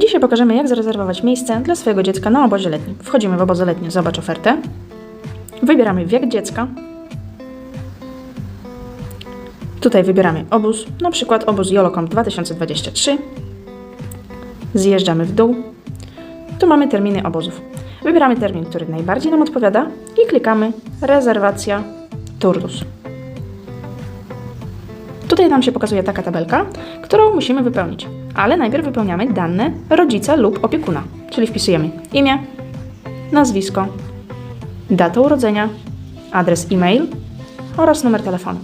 Dzisiaj pokażemy, jak zarezerwować miejsce dla swojego dziecka na obozie letnim. Wchodzimy w obozy letnie, zobacz ofertę. Wybieramy wiek dziecka. Tutaj wybieramy obóz, na przykład obóz Jolocom 2023. Zjeżdżamy w dół. Tu mamy terminy obozów. Wybieramy termin, który najbardziej nam odpowiada i klikamy rezerwacja turnus. Tutaj nam się pokazuje taka tabelka, którą musimy wypełnić, ale najpierw wypełniamy dane rodzica lub opiekuna, czyli wpisujemy imię, nazwisko, datę urodzenia, adres e-mail oraz numer telefonu.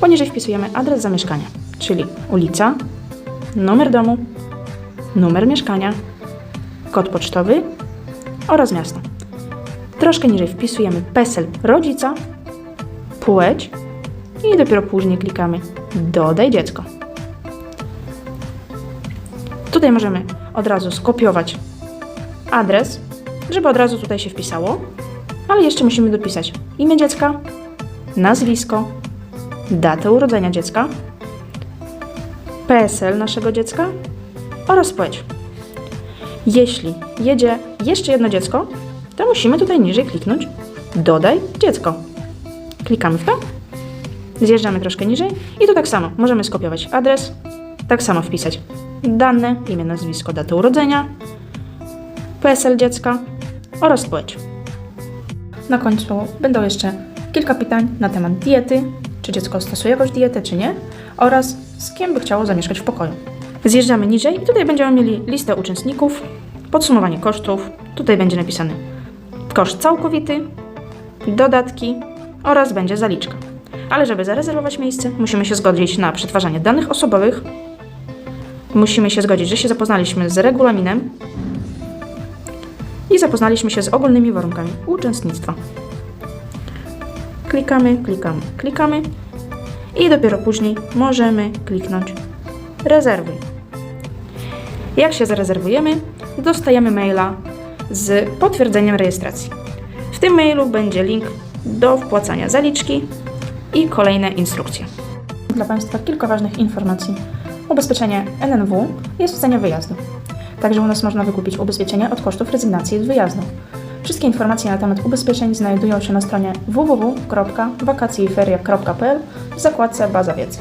Poniżej wpisujemy adres zamieszkania, czyli ulica, numer domu, numer mieszkania, kod pocztowy oraz miasto. Troszkę niżej wpisujemy PESEL rodzica, płeć i dopiero później klikamy Dodaj dziecko. Tutaj możemy od razu skopiować adres, żeby od razu tutaj się wpisało, ale jeszcze musimy dopisać imię dziecka, nazwisko, datę urodzenia dziecka, PESEL naszego dziecka oraz płeć. Jeśli jedzie jeszcze jedno dziecko, to musimy tutaj niżej kliknąć Dodaj dziecko. Klikamy w to, zjeżdżamy troszkę niżej i tu tak samo możemy skopiować adres, tak samo wpisać dane, imię, nazwisko, datę urodzenia, PESEL dziecka oraz płeć. Na końcu będą jeszcze kilka pytań na temat diety, czy dziecko stosuje jakąś dietę, czy nie, oraz z kim by chciało zamieszkać w pokoju. Zjeżdżamy niżej i tutaj będziemy mieli listę uczestników, podsumowanie kosztów, tutaj będzie napisany koszt całkowity, dodatki oraz będzie zaliczka. Ale żeby zarezerwować miejsce, musimy się zgodzić na przetwarzanie danych osobowych, musimy się zgodzić, że się zapoznaliśmy z regulaminem i zapoznaliśmy się z ogólnymi warunkami uczestnictwa. Klikamy, klikamy, klikamy i dopiero później możemy kliknąć rezerwuj. Jak się zarezerwujemy, dostajemy maila z potwierdzeniem rejestracji. W tym mailu będzie link do wpłacania zaliczki i kolejne instrukcje. Dla Państwa kilka ważnych informacji. Ubezpieczenie NNW jest w cenie wyjazdu. Także u nas można wykupić ubezpieczenie od kosztów rezygnacji z wyjazdu. Wszystkie informacje na temat ubezpieczeń znajdują się na stronie www.wakacjeiferia.pl w zakładce Baza Wiedzy.